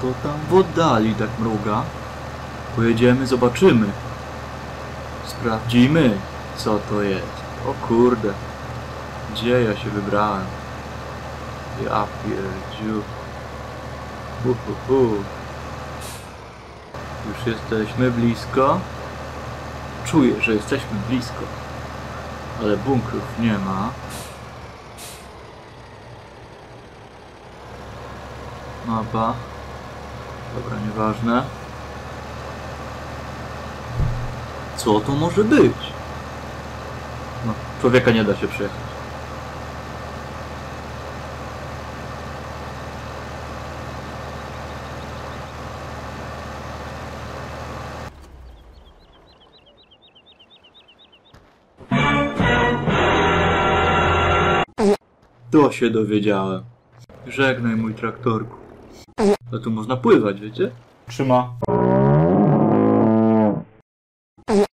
to tam w oddali tak mruga? Pojedziemy, zobaczymy. Sprawdzimy, co to jest. O kurde. Gdzie ja się wybrałem? Ja pierdziu. Hu, hu, hu. Już jesteśmy blisko. Czuję, że jesteśmy blisko. Ale bunkrów nie ma. Mapa. Dobra, nieważne. Co to może być? No, człowieka nie da się przejechać. To się dowiedziałem. Żegnaj mój traktorku. A tu można pływać, wiecie? Trzyma.